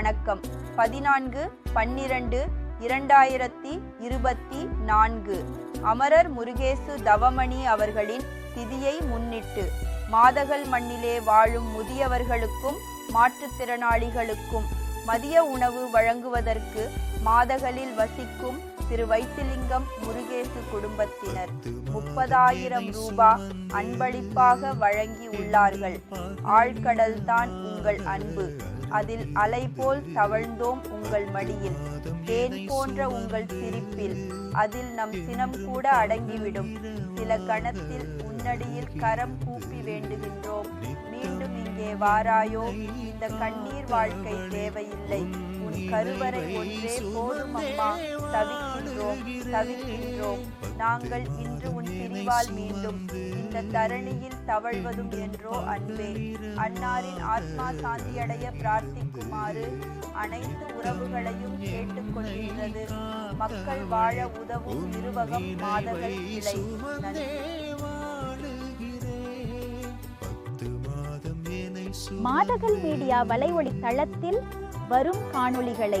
வணக்கம். பதினான்கு பன்னிரண்டு இரண்டாயிரத்தி இருபத்தி நான்கு. அமரர் முருகேசு தவமணி அவர்களின் திதியை முன்னிட்டு மாதகள் மண்ணிலே வாழும் முதியவர்களுக்கும் மாற்றுத்திறனாளிகளுக்கும் மதிய உணவு வழங்குவதற்கு மாதகளில் வசிக்கும் திரு வைத்திலிங்கம் முருகேசு குடும்பத்தினர் முப்பதாயிரம் ரூபா அன்பளிப்பாக வழங்கி உள்ளார்கள். ஆழ்கடல் தான் உங்கள் அன்பு. அதில் அலை போல் தவழ்ந்தோம் உங்கள் மடியில். தேன் போன்ற உங்கள் சிரிப்பில் அதில் நம் சினம் கூட அடங்கிவிடும். சில கணத்தில் உன்னடியில் கரம் கூப்பி வேண்டுகின்றோம். மீண்டும் இங்கே வாராயோ இந்த கண்ணீர் வாழ்க்கை தேவையில்லை. உன் கருவறை ஒன்றே போதும் அம்மா. தவிக்கின்றோம் தவிக்கின்றோம். நாங்கள் இன்று உன் பிரிவால் மீண்டும் இந்த தரணியில் தவழ்வதும் என்றோ அன்பே. அன்னாரின் ஆத்மா சாந்தியடைய பிரார்த்திக்குமாறு அனைத்து உறவுகளையும் கேட்டுக்கொள்கின்றது. மக்கள் வாழ உதவும் நிருவகம் மாதகள் கிளை மாதகள் மீடியா வலைவழி தளத்தில் வரும் காணொளிகளை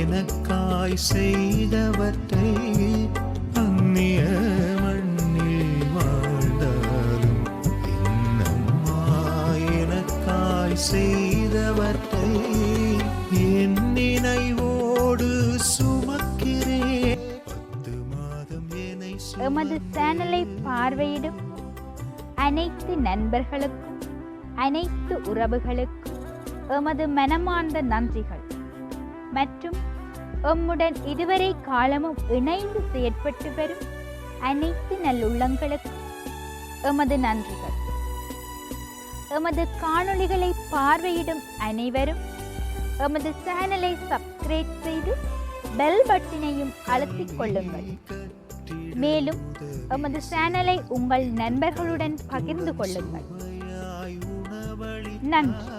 எனக்காய் செய்தவற்றை அந்நிய மண்ணில் வாழ்ந்தாலும் என்னம்மா எனக்காய் செய்தவற்றை என் நினைவோடு சுமக்கிறேன். பத்து மாதம் என்னை எமது சேனலை பார்வையிடும் அனைத்து நண்பர்களுக்கும் அனைத்து உறவுகளுக்கும் எமது மனமார்ந்த நன்றிகள். மற்றும் எம்முடன் இதுவரை காலமும் இணைந்து செயற்பட்டு வரும் அனைத்து நல்லுள்ளங்களுக்கும் எமது நன்றிகள். எமது காணொளிகளை பார்வையிடும் அனைவரும் எமது சேனலை சப்ஸ்கிரைப் செய்து பெல் பட்டினையும் அழுத்திக் கொள்ளுங்கள். மேலும் எமது சேனலை உங்கள் நண்பர்களுடன் பகிர்ந்து கொள்ளுங்கள். நன்றி.